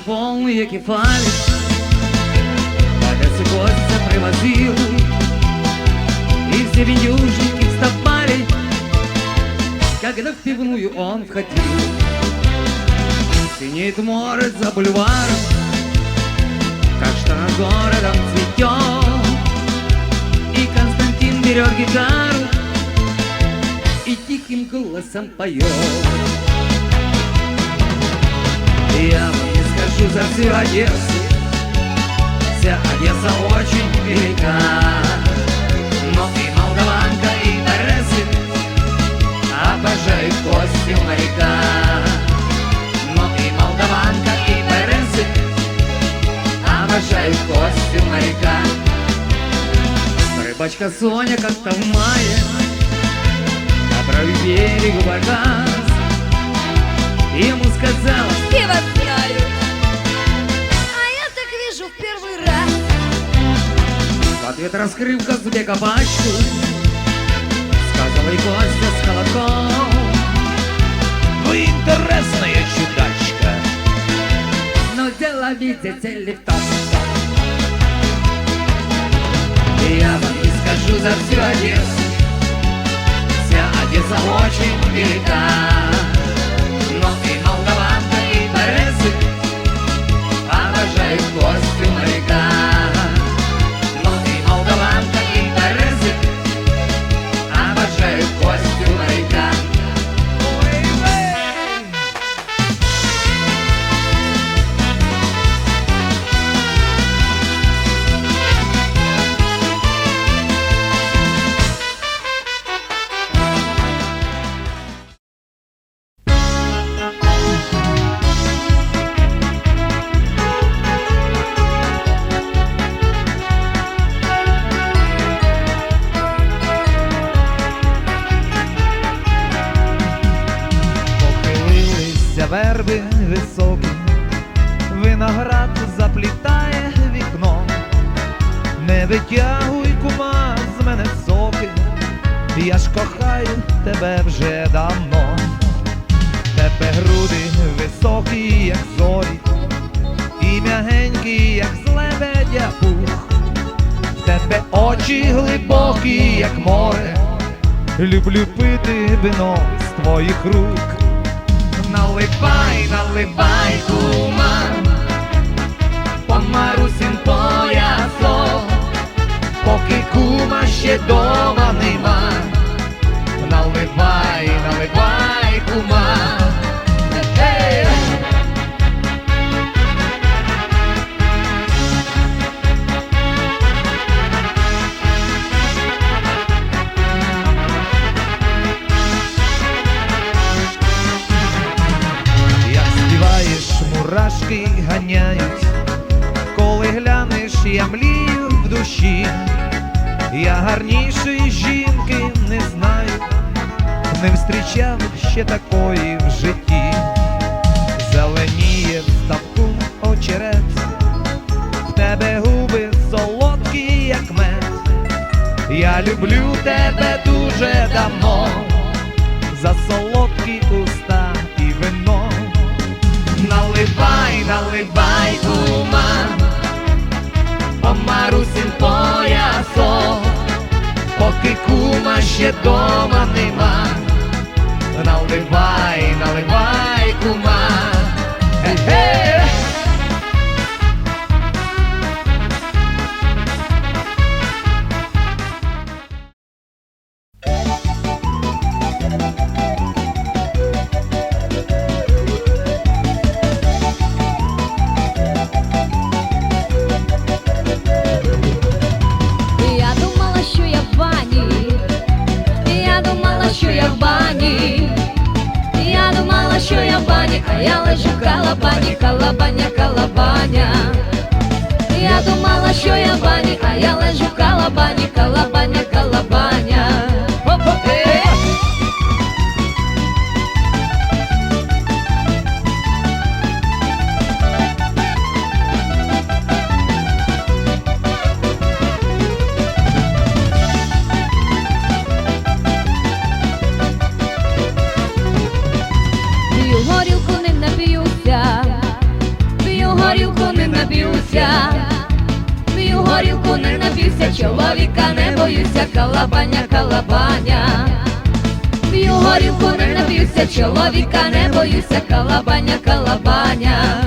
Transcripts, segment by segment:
полные кефали Одессы Костя привозил. И все винюшники вставали Когда в пивную он входил Синеет море за бульваром Как что над городом цветет. И Константин берет гитару И тихим голосом поет. Я скажу за всю Одессу Вся Одесса очень велика. Но и молдаванка, и Тересы Обожают костью моряка. Но и молдаванка, и Тересы Обожают костью моряка. Рыбачка Соня как-то в мае На правый берег баркас Ему сказала, Все ответ раскрыв Казбека пачку Сказала и Костя с холодком Вы интересная чудачка. Но дело, видите ли, в том, что Я вам не скажу за всю Одессу. Вся Одесса очень велика Люблю пити вино з твоїх рук. Наливай, наливай, кума, по Марусін поясо, поки кума ще дома нема. Наливай, наливай, кума. Душі, я гарнішої жінки не знаю, не встрічав ще такої в житті. Зеленіє в ставку очерет, в тебе губи солодкі, як мед. Я люблю тебе дуже давно за солодкі уста і вино. Наливай, наливай, по Марусін поясо, поки кума ще дома нема. Наливай, наливай, кума. Чоловіка не боюся, калабаня, калабаня. П'ю горілку не напівся, чоловіка не боюся, калабаня, калабаня.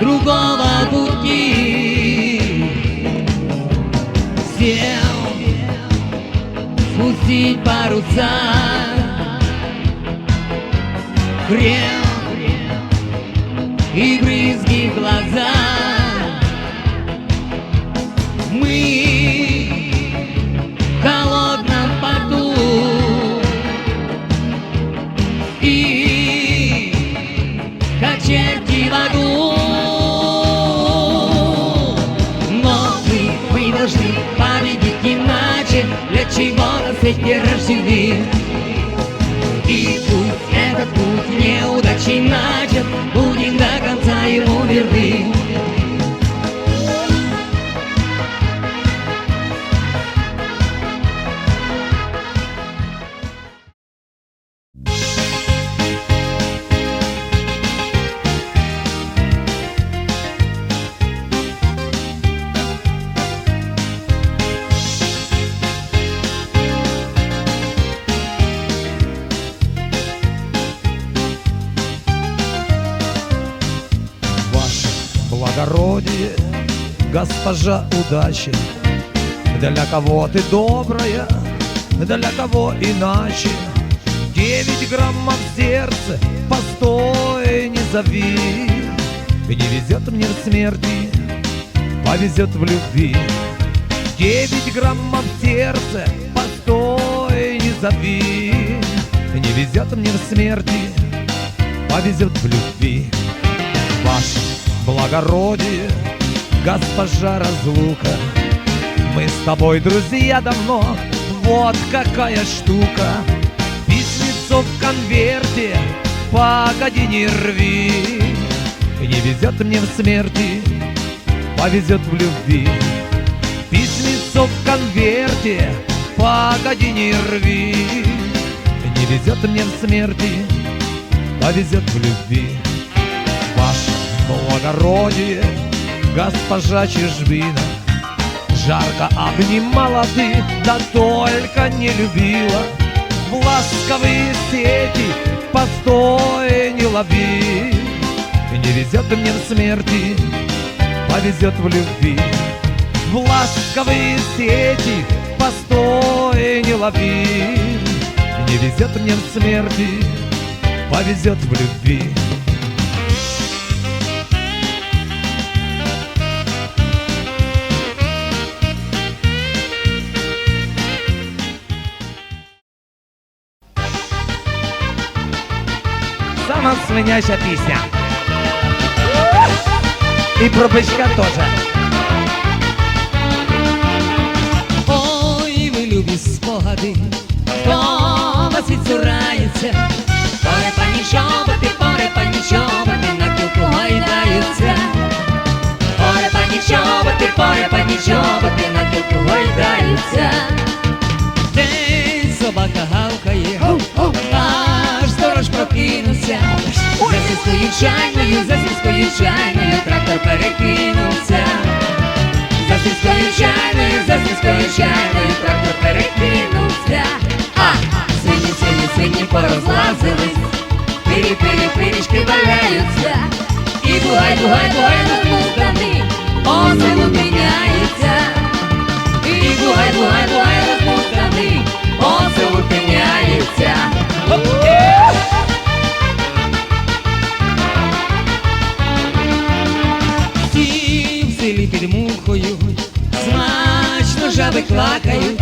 Другого пути. Всем спустить паруса Хрен и брызги в глаза Мы TV удачи, Для кого ты добрая, для кого иначе. Девять граммов сердца, постой, не зови. Не везет мне в смерти, повезет в любви. Девять граммов сердца, постой, не зови. Не везет мне в смерти, повезет в любви. Ваше благородие, госпожа разлука, Мы с тобой друзья давно, вот какая штука. Письмецо в конверте, погоди не рви. Не везет мне в смерти, повезет в любви. Письмецо в конверте, погоди не рви. Не везет мне в смерти, повезет в любви. Ваше благородие, госпожа Чижбина, Жарко обнимала ты, да только не любила. В ласковые сети постой не лови. Не везет мне в смерти, повезет в любви. В ласковые сети постой не лови. Не везет мне в смерти, повезет в любви. у свиняча пісня. І про бичка теж. Ой, ви любі спогади, хто вас відзурається, Поре пані чоботи, поре пані чоботи, на кілку гайдаються. Поре пані чоботи, поре пані чоботи, на кілку гайдаються. Чайною, за сільською чайною трактор перекинувся. За сільською чайною, за сільською чайною трактор перекинувся. А, свині, свині, свині порозлазились, пирі, пирі, пиріжки валяються. І бугай, бугай, бугай розмутаний, по селу міняється. І бугай, бугай, бугай по селу міняється. Під мухою, смачно жаби клакають.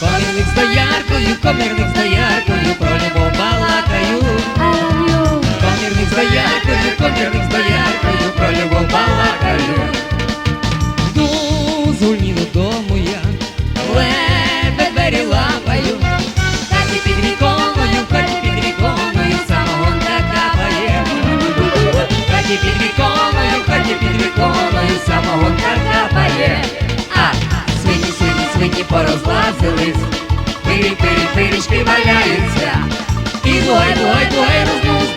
Комірник з дояркою, комірник з дояркою, про любов балакають. I. Комірник з дояркою, Хаті під віконою, в хаті під віконою, самогонка капає. А, свині, свині, свині порозлазились, пирі, пирі, пиріжки валяються. І дугай, дугай, дугай рознузданий,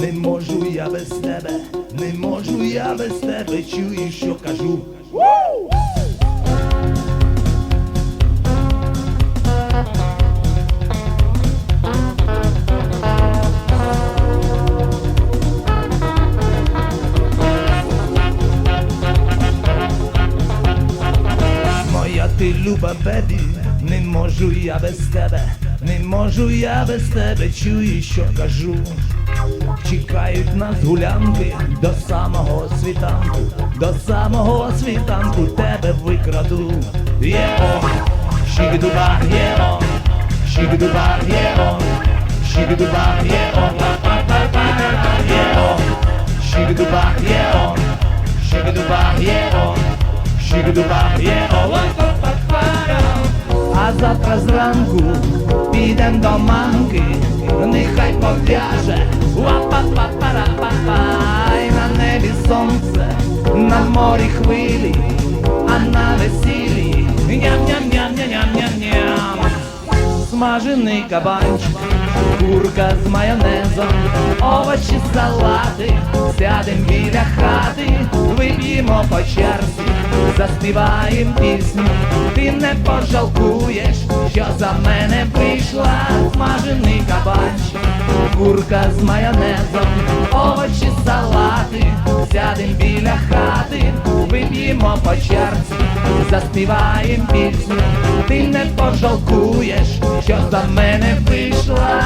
Не можу я без тебе, не можу я без тебе, чую, що кажу. Моя ти люба бебі, не можу я без тебе, не можу я без тебе, чую, що кажу. Чекають нас гулянки до самого світанку, до самого світанку тебе викраду. Є он, шігдуба, є он, шігдуба, є он, шігдуба, є он, па-па-па-па-па, є он, шігдуба, є он, шігдуба, є он, шігдуба, є он, па-па-па-па-па. А завтра зранку підем до мамки, нехай пов'яже. Ла-па-па-пара-па-па. І на небі сонце, на морі хвилі, а на весіллі. Ням-ням-ням-ням-ням-ням. Смажений кабанчик, курка з майонезом, овочі, салати, сядем біля хати, вип'ємо по черзі, заспіваєм пісню, ти не пожалкуєш, що за мене прийшла смажений кабанчик, курка з майонезом, овочі, салати, сядем біля хати, вип'ємо по черзі, заспіваєм пісню, ти не пожалкуєш, що за мене вийшла.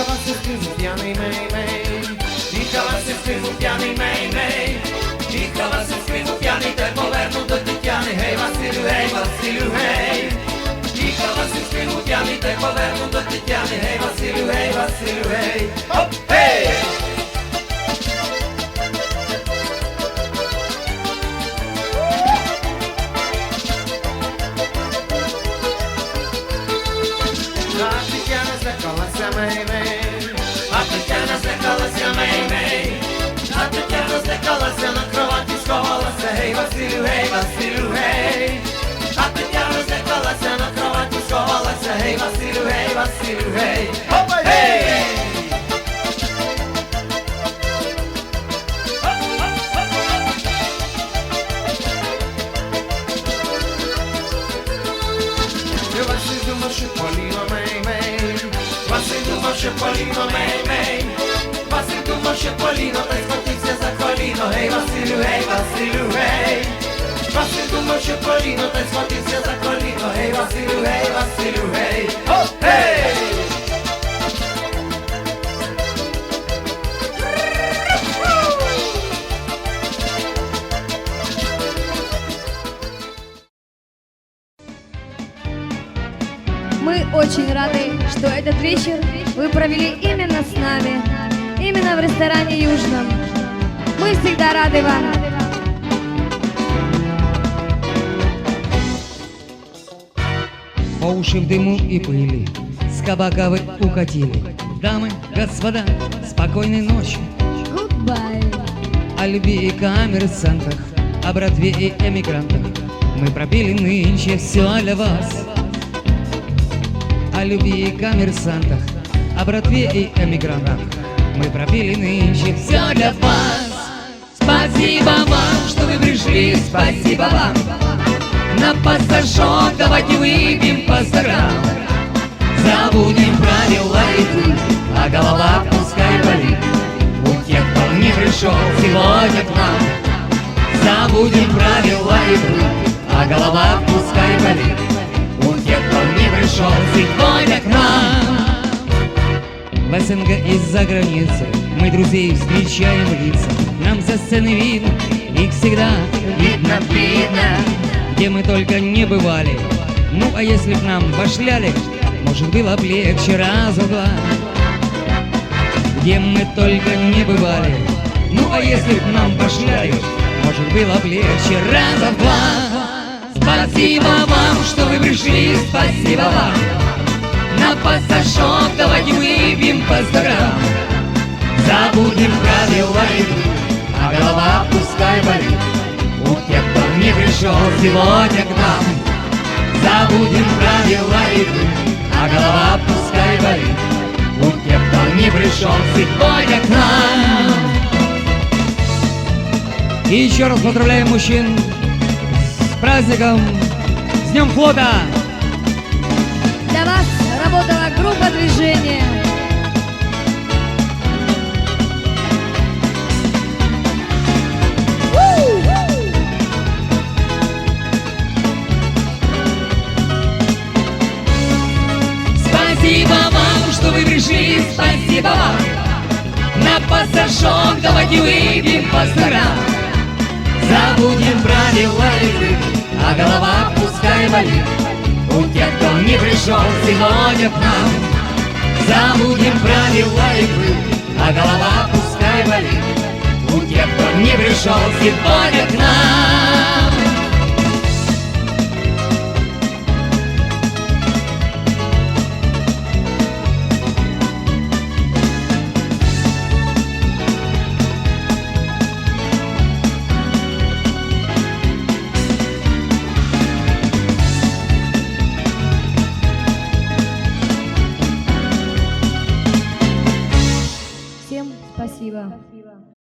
Piani mei mei Dicavasi scrivo piani mei mei Dicavasi scrivo piani del governo tutti piani Hey Vassilu, hey Vassilu, hey Dicavasi scrivo piani del governo tutti piani Hey Vassilu, hey Vassilu, hey Hop, hey véi. Opa, ei! Eu passei mãe, mãe. Mãe, mãe. Da colina. Rei rei rei. Da colina. Rei rei rei. Oh! Вам. По уши в дыму и пыли С кабака вы укатили. Дамы, господа, спокойной ночи. Goodbye. О любви и коммерсантах О братве и эмигрантах. Мы пропили нынче все для вас. О любви и коммерсантах О братве и эмигрантах. Мы пропили нынче все для вас Спасибо вам, что вы пришли. Спасибо вам. На пассажок давайте выпьем по сторам Забудем правила игры А голова пускай болит. У тех, кто не пришел сегодня к нам. Забудем правила игры А голова пускай болит. У тех, кто не пришел сегодня к нам. В СНГ из-за границы Мы друзей встречаем лица Нам со сцены видно, их всегда видно, видно. Где мы только не бывали. Ну а если б нам башляли Может было б легче раза два. Где мы только не бывали. Ну а если б нам башляли Может было б легче раза два. Спасибо вам, что вы пришли Спасибо вам. На пассажок давайте выпьем по сторам Забудем правила игры, голова пускай болит. У тех, кто не пришел сегодня к нам. Забудем правила игры, а голова пускай болит. У тех, кто не пришел сегодня к нам. И еще раз поздравляем мужчин с праздником, с Днем флота! И выпьем по стакан Забудем правила игры, а голова пускай болит. У тех, кто не пришел сегодня к нам. Забудем правила игры, а голова пускай болит. У тех, кто не пришел сегодня к нам